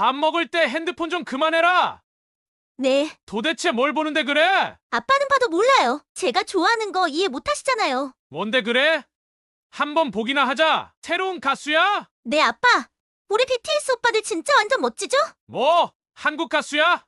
밥 먹을 때 핸드폰 좀 그만해라. 네. 도대체 뭘 보는데 그래? 아빠는 봐도 몰라요. 제가 좋아하는 거 이해 못 하시잖아요. 뭔데 그래? 한번 보기나 하자. 새로운 가수야? 네, 아빠. 우리 BTS 오빠들 진짜 완전 멋지죠? 뭐? 한국 가수야?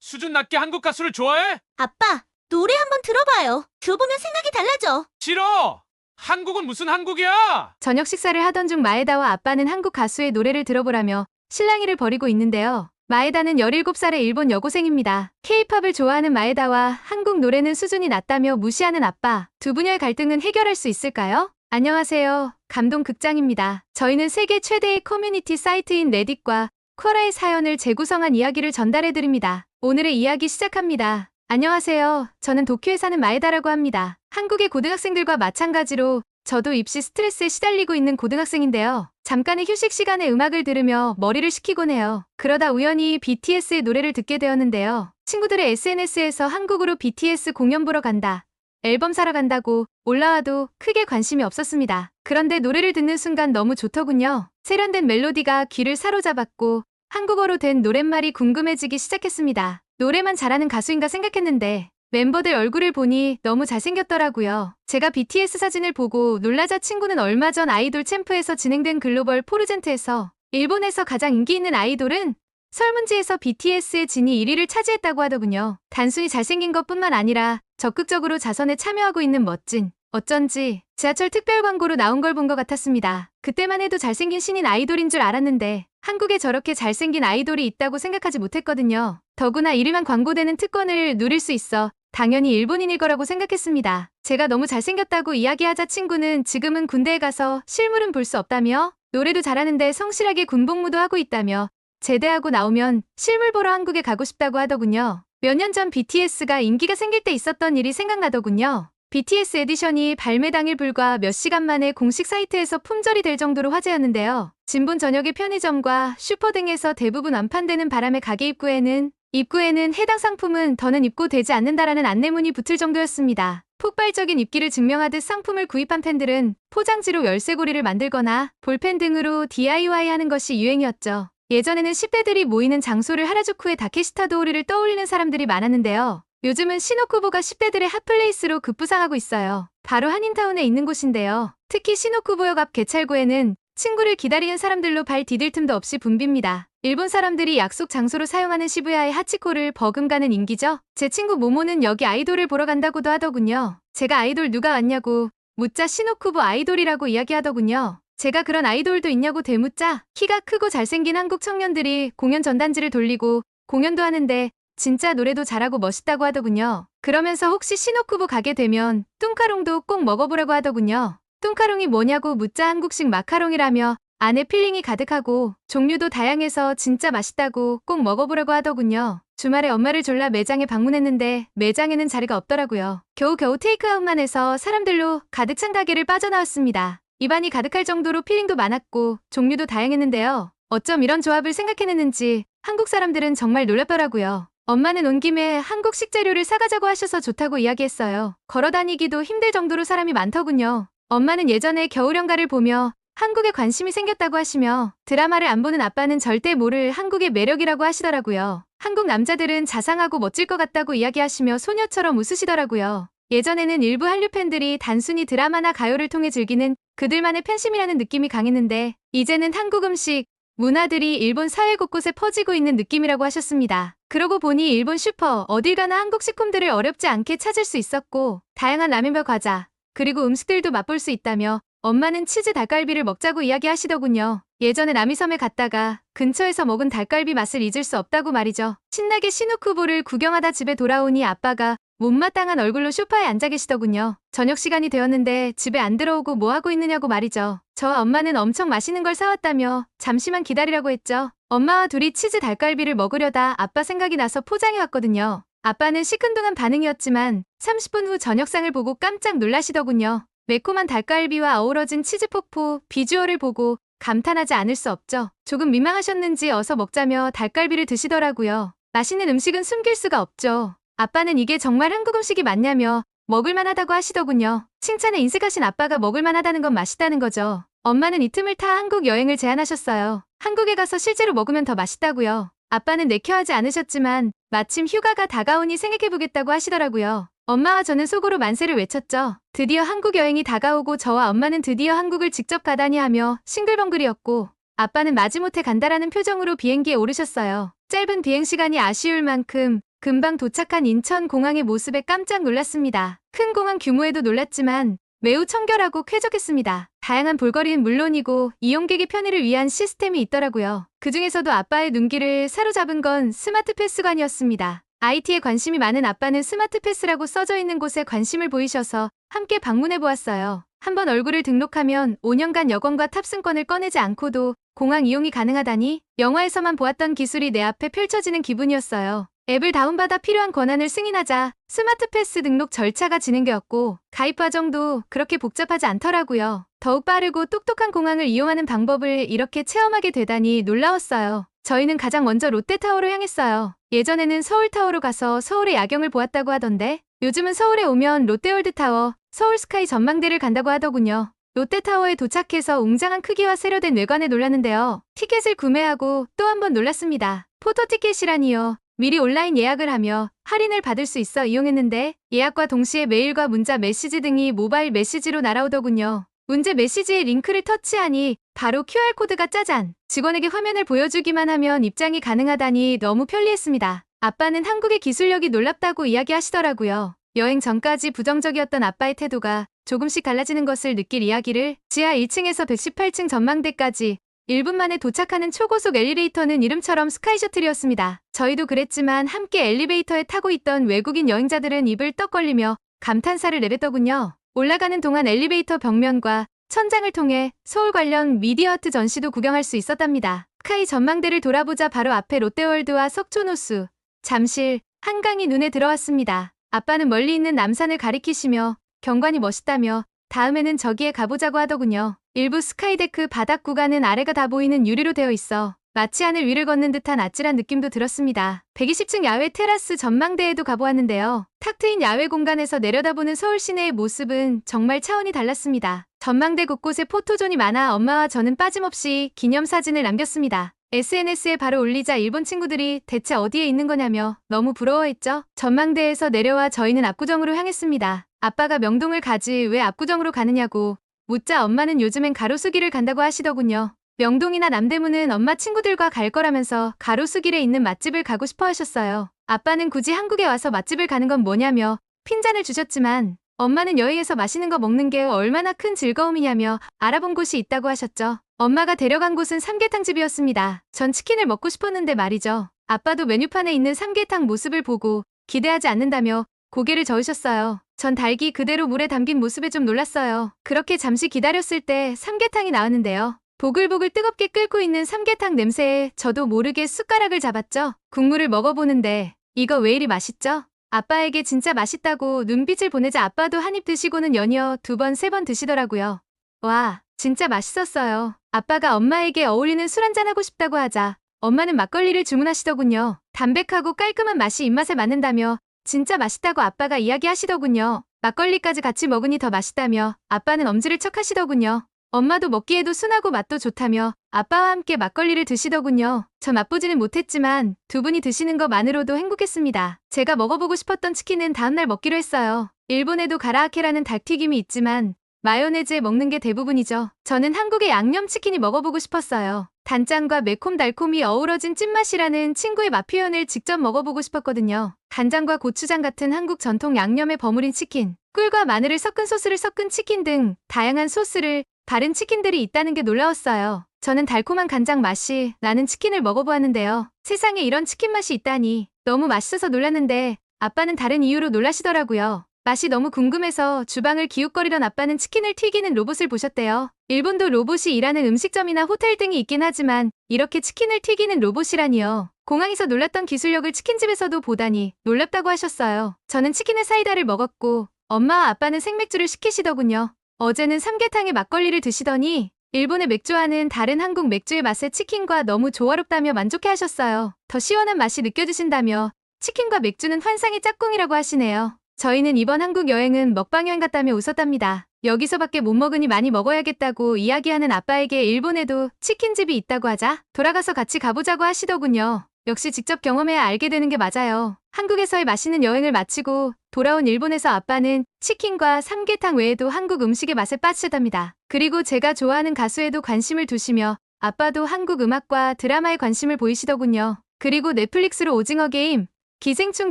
수준 낮게 한국 가수를 좋아해? 아빠, 노래 한번 들어봐요. 들어보면 생각이 달라져. 싫어. 한국은 무슨 한국이야? 저녁 식사를 하던 중 마에다와 아빠는 한국 가수의 노래를 들어보라며 실랑이를 벌이고 있는데요. 마에다는 17살의 일본 여고생입니다. 케이팝을 좋아하는 마에다와 한국 노래는 수준이 낮다며 무시하는 아빠. 두 분야의 갈등은 해결할 수 있을까요? 안녕하세요. 감동 극장입니다. 저희는 세계 최대의 커뮤니티 사이트인 레딧과 쿼라의 사연을 재구성한 이야기를 전달해드립니다. 오늘의 이야기 시작합니다. 안녕하세요. 저는 도쿄에 사는 마에다라고 합니다. 한국의 고등학생들과 마찬가지로 저도 입시 스트레스에 시달리고 있는 고등학생인데요. 잠깐의 휴식 시간에 음악을 들으며 머리를 식히곤 해요. 그러다 우연히 BTS의 노래를 듣게 되었는데요. 친구들의 SNS에서 한국으로 BTS 공연 보러 간다. 앨범 사러 간다고 올라와도 크게 관심이 없었습니다. 그런데 노래를 듣는 순간 너무 좋더군요. 세련된 멜로디가 귀를 사로잡았고 한국어로 된 노랫말이 궁금해지기 시작했습니다. 노래만 잘하는 가수인가 생각했는데 멤버들 얼굴을 보니 너무 잘생겼더라고요. 제가 BTS 사진을 보고 놀라자 친구는 얼마 전 아이돌 챔프에서 진행된 글로벌 포르젠트에서 일본에서 가장 인기 있는 아이돌은 설문지에서 BTS의 진이 1위를 차지했다고 하더군요. 단순히 잘생긴 것뿐만 아니라 적극적으로 자선에 참여하고 있는 멋진 어쩐지 지하철 특별 광고로 나온 걸 본 것 같았습니다. 그때만 해도 잘생긴 신인 아이돌인 줄 알았는데 한국에 저렇게 잘생긴 아이돌이 있다고 생각하지 못했거든요. 더구나 이름만 광고되는 특권을 누릴 수 있어 당연히 일본인일 거라고 생각했습니다. 제가 너무 잘생겼다고 이야기하자 친구는 지금은 군대에 가서 실물은 볼 수 없다며 노래도 잘하는데 성실하게 군복무도 하고 있다며 제대하고 나오면 실물 보러 한국에 가고 싶다고 하더군요. 몇 년 전 BTS가 인기가 생길 때 있었던 일이 생각나더군요. BTS 에디션이 발매 당일 불과 몇 시간 만에 공식 사이트에서 품절이 될 정도로 화제였는데요. 진본 저녁의 편의점과 슈퍼 등에서 대부분 완판되는 바람에 가게 입구에는 입구에는 해당 상품은 더는 입고되지 않는다라는 안내문이 붙을 정도였습니다. 폭발적인 입기를 증명하듯 상품을 구입한 팬들은 포장지로 열쇠고리를 만들거나 볼펜 등으로 DIY 하는 것이 유행이었죠. 예전에는 10대들이 모이는 장소를 하라주쿠의 다케시타 도우리를 떠올리는 사람들이 많았는데요. 요즘은 시노쿠보가 10대들의 핫플레이스로 급부상하고 있어요. 바로 한인타운에 있는 곳인데요. 특히 시노쿠보역 앞 개찰구에는 친구를 기다리는 사람들로 발 디딜 틈도 없이 붐빕니다. 일본 사람들이 약속 장소로 사용하는 시부야의 하치코를 버금가는 인기죠. 제 친구 모모는 여기 아이돌을 보러 간다고도 하더군요. 제가 아이돌 누가 왔냐고 묻자 시노쿠보 아이돌이라고 이야기하더군요. 제가 그런 아이돌도 있냐고 되묻자 키가 크고 잘생긴 한국 청년들이 공연 전단지를 돌리고 공연도 하는데 진짜 노래도 잘하고 멋있다고 하더군요. 그러면서 혹시 시노쿠보 가게 되면 뚱카롱도 꼭 먹어보라고 하더군요. 뚱카롱이 뭐냐고 묻자 한국식 마카롱이라며 안에 필링이 가득하고 종류도 다양해서 진짜 맛있다고 꼭 먹어보라고 하더군요. 주말에 엄마를 졸라 매장에 방문했는데 매장에는 자리가 없더라고요. 겨우겨우 테이크아웃만 해서 사람들로 가득 찬 가게를 빠져나왔습니다. 입안이 가득할 정도로 필링도 많았고 종류도 다양했는데요. 어쩜 이런 조합을 생각해냈는지 한국 사람들은 정말 놀랍더라고요. 엄마는 온 김에 한국 식재료를 사가자고 하셔서 좋다고 이야기했어요. 걸어 다니기도 힘들 정도로 사람이 많더군요. 엄마는 예전에 겨울연가를 보며 한국에 관심이 생겼다고 하시며 드라마를 안 보는 아빠는 절대 모를 한국의 매력이라고 하시더라고요. 한국 남자들은 자상하고 멋질 것 같다고 이야기하시며 소녀처럼 웃으시더라고요. 예전에는 일부 한류 팬들이 단순히 드라마나 가요를 통해 즐기는 그들만의 팬심이라는 느낌이 강했는데 이제는 한국 음식, 문화들이 일본 사회 곳곳에 퍼지고 있는 느낌이라고 하셨습니다. 그러고 보니 일본 슈퍼 어딜 가나 한국 식품들을 어렵지 않게 찾을 수 있었고 다양한 라면별 과자 그리고 음식들도 맛볼 수 있다며 엄마는 치즈 닭갈비를 먹자고 이야기하시더군요. 예전에 남이섬에 갔다가 근처에서 먹은 닭갈비 맛을 잊을 수 없다고 말이죠. 신나게 시누쿠보를 구경하다 집에 돌아오니 아빠가 못마땅한 얼굴로 소파에 앉아 계시더군요. 저녁 시간이 되었는데 집에 안 들어오고 뭐 하고 있느냐고 말이죠. 저와 엄마는 엄청 맛있는 걸 사왔다며 잠시만 기다리라고 했죠. 엄마와 둘이 치즈 닭갈비를 먹으려다 아빠 생각이 나서 포장해 왔거든요. 아빠는 시큰둥한 반응이었지만 30분 후 저녁상을 보고 깜짝 놀라시더군요. 매콤한 닭갈비와 어우러진 치즈폭포 비주얼을 보고 감탄하지 않을 수 없죠. 조금 민망하셨는지 어서 먹자며 닭갈비를 드시더라고요. 맛있는 음식은 숨길 수가 없죠. 아빠는 이게 정말 한국 음식이 맞냐며 먹을만 하다고 하시더군요. 칭찬에 인색하신 아빠가 먹을만 하다는 건 맛있다는 거죠. 엄마는 이 틈을 타 한국 여행을 제안하셨어요. 한국에 가서 실제로 먹으면 더 맛있다고요. 아빠는 내켜하지 않으셨지만 마침 휴가가 다가오니 생각해보겠다고 하시더라고요. 엄마와 저는 속으로 만세를 외쳤죠. 드디어 한국 여행이 다가오고 저와 엄마는 드디어 한국을 직접 가다니 하며 싱글벙글이었고 아빠는 마지못해 간다라는 표정으로 비행기에 오르셨어요. 짧은 비행 시간이 아쉬울 만큼 금방 도착한 인천 공항의 모습에 깜짝 놀랐습니다. 큰 공항 규모에도 놀랐지만 매우 청결하고 쾌적했습니다. 다양한 볼거리는 물론이고 이용객의 편의를 위한 시스템이 있더라고요. 그 중에서도 아빠의 눈길을 사로잡은 건 스마트 패스관이었습니다. IT에 관심이 많은 아빠는 스마트 패스라고 써져 있는 곳에 관심을 보이셔서 함께 방문해 보았어요. 한번 얼굴을 등록하면 5년간 여권과 탑승권을 꺼내지 않고도 공항 이용이 가능하다니 영화에서만 보았던 기술이 내 앞에 펼쳐지는 기분이었어요. 앱을 다운받아 필요한 권한을 승인하자 스마트 패스 등록 절차가 진행되었고 가입 과정도 그렇게 복잡하지 않더라고요. 더욱 빠르고 똑똑한 공항을 이용하는 방법을 이렇게 체험하게 되다니 놀라웠어요. 저희는 가장 먼저 롯데타워로 향했어요. 예전에는 서울타워로 가서 서울의 야경을 보았다고 하던데 요즘은 서울에 오면 롯데월드타워, 서울스카이 전망대를 간다고 하더군요. 롯데타워에 도착해서 웅장한 크기와 세련된 외관에 놀랐는데요. 티켓을 구매하고 또 한 번 놀랐습니다. 포토티켓이라니요. 미리 온라인 예약을 하며 할인을 받을 수 있어 이용했는데 예약과 동시에 메일과 문자 메시지 등이 모바일 메시지로 날아오더군요. 문제 메시지에 링크를 터치하니 바로 QR코드가 짜잔. 직원에게 화면을 보여주기만 하면 입장이 가능하다니 너무 편리했습니다. 아빠는 한국의 기술력이 놀랍다고 이야기하시더라고요. 여행 전까지 부정적이었던 아빠의 태도가 조금씩 달라지는 것을 느낄 이야기를 지하 1층에서 118층 전망대까지 1분 만에 도착하는 초고속 엘리베이터는 이름처럼 스카이 셔틀이었습니다. 저희도 그랬지만 함께 엘리베이터에 타고 있던 외국인 여행자들은 입을 떡 벌리며 감탄사를 내뱉더군요. 올라가는 동안 엘리베이터 벽면과 천장을 통해 서울 관련 미디어아트 전시도 구경할 수 있었답니다. 스카이 전망대를 돌아보자 바로 앞에 롯데월드와 석촌호수, 잠실, 한강이 눈에 들어왔습니다. 아빠는 멀리 있는 남산을 가리키시며 경관이 멋있다며 다음에는 저기에 가보자고 하더군요. 일부 스카이데크 바닥 구간은 아래가 다 보이는 유리로 되어 있어 마치 하늘 위를 걷는 듯한 아찔한 느낌도 들었습니다. 120층 야외 테라스 전망대에도 가보았는데요. 탁 트인 야외 공간에서 내려다보는 서울 시내의 모습은 정말 차원이 달랐습니다. 전망대 곳곳에 포토존이 많아 엄마와 저는 빠짐없이 기념사진을 남겼습니다. SNS에 바로 올리자 일본 친구들이 대체 어디에 있는 거냐며 너무 부러워했죠. 전망대에서 내려와 저희는 압구정으로 향했습니다. 아빠가 명동을 가지 왜 압구정으로 가느냐고 묻자 엄마는 요즘엔 가로수길을 간다고 하시더군요. 명동이나 남대문은 엄마 친구들과 갈 거라면서 가로수길에 있는 맛집을 가고 싶어 하셨어요. 아빠는 굳이 한국에 와서 맛집을 가는 건 뭐냐며 핀잔을 주셨지만 엄마는 여행에서 맛있는 거 먹는 게 얼마나 큰 즐거움이냐며 알아본 곳이 있다고 하셨죠. 엄마가 데려간 곳은 삼계탕집이었습니다. 전 치킨을 먹고 싶었는데 말이죠. 아빠도 메뉴판에 있는 삼계탕 모습을 보고 기대하지 않는다며 고개를 저으셨어요. 전 닭이 그대로 물에 담긴 모습에 좀 놀랐어요. 그렇게 잠시 기다렸을 때 삼계탕이 나왔는데요. 보글보글 뜨겁게 끓고 있는 삼계탕 냄새에 저도 모르게 숟가락을 잡았죠. 국물을 먹어보는데 이거 왜 이리 맛있죠? 아빠에게 진짜 맛있다고 눈빛을 보내자 아빠도 한 입 드시고는 연이어 두 번, 세 번 드시더라고요. 와, 진짜 맛있었어요. 아빠가 엄마에게 어울리는 술 한잔 하고 싶다고 하자 엄마는 막걸리를 주문하시더군요. 담백하고 깔끔한 맛이 입맛에 맞는다며 진짜 맛있다고 아빠가 이야기하시더군요. 막걸리까지 같이 먹으니 더 맛있다며 아빠는 엄지를 척 하시더군요. 엄마도 먹기에도 순하고 맛도 좋다며 아빠와 함께 막걸리를 드시더군요. 저 맛보지는 못했지만 두 분이 드시는 것만으로도 행복했습니다. 제가 먹어보고 싶었던 치킨은 다음날 먹기로 했어요. 일본에도 가라아케라는 닭튀김이 있지만 마요네즈에 먹는 게 대부분이죠. 저는 한국의 양념치킨이 먹어보고 싶었어요. 단짠과 매콤달콤이 어우러진 찐맛이라는 친구의 맛 표현을 직접 먹어보고 싶었거든요. 간장과 고추장 같은 한국 전통 양념에 버무린 치킨, 꿀과 마늘을 섞은 소스를 섞은 치킨 등 다양한 소스를 바른 치킨들이 있다는 게 놀라웠어요. 저는 달콤한 간장 맛이 나는 치킨을 먹어보았는데요. 세상에 이런 치킨 맛이 있다니 너무 맛있어서 놀랐는데 아빠는 다른 이유로 놀라시더라고요. 맛이 너무 궁금해서 주방을 기웃거리던 아빠는 치킨을 튀기는 로봇을 보셨대요. 일본도 로봇이 일하는 음식점이나 호텔 등이 있긴 하지만 이렇게 치킨을 튀기는 로봇이라니요. 공항에서 놀랐던 기술력을 치킨집에서도 보다니 놀랍다고 하셨어요. 저는 치킨에 사이다를 먹었고 엄마와 아빠는 생맥주를 시키시더군요. 어제는 삼계탕에 막걸리를 드시더니 일본의 맥주와는 다른 한국 맥주의 맛에 치킨과 너무 조화롭다며 만족해 하셨어요. 더 시원한 맛이 느껴지신다며 치킨과 맥주는 환상의 짝꿍이라고 하시네요. 저희는 이번 한국 여행은 먹방 여행 같다며 웃었답니다. 여기서밖에 못 먹으니 많이 먹어야겠다고 이야기하는 아빠에게 일본에도 치킨집이 있다고 하자 돌아가서 같이 가보자고 하시더군요. 역시 직접 경험해야 알게 되는 게 맞아요. 한국에서의 맛있는 여행을 마치고 돌아온 일본에서 아빠는 치킨과 삼계탕 외에도 한국 음식의 맛에 빠지셨답니다. 그리고 제가 좋아하는 가수에도 관심을 두시며 아빠도 한국 음악과 드라마에 관심을 보이시더군요. 그리고 넷플릭스로 오징어 게임, 기생충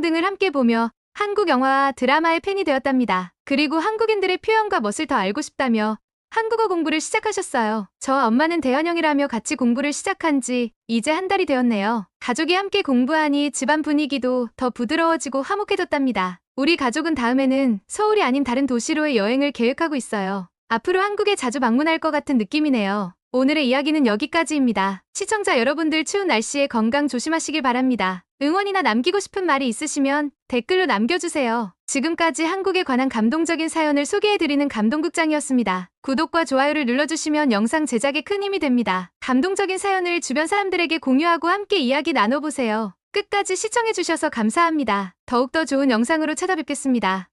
등을 함께 보며 한국 영화와 드라마의 팬이 되었답니다. 그리고 한국인들의 표현과 멋을 더 알고 싶다며 한국어 공부를 시작하셨어요. 저와 엄마는 대환영이라며 같이 공부를 시작한 지 이제 한 달이 되었네요. 가족이 함께 공부하니 집안 분위기도 더 부드러워지고 화목해졌답니다. 우리 가족은 다음에는 서울이 아닌 다른 도시로의 여행을 계획하고 있어요. 앞으로 한국에 자주 방문할 것 같은 느낌이네요. 오늘의 이야기는 여기까지입니다. 시청자 여러분들 추운 날씨에 건강 조심하시길 바랍니다. 응원이나 남기고 싶은 말이 있으시면 댓글로 남겨주세요. 지금까지 한국에 관한 감동적인 사연을 소개해드리는 감동극장이었습니다. 구독과 좋아요를 눌러주시면 영상 제작에 큰 힘이 됩니다. 감동적인 사연을 주변 사람들에게 공유하고 함께 이야기 나눠보세요. 끝까지 시청해주셔서 감사합니다. 더욱더 좋은 영상으로 찾아뵙겠습니다.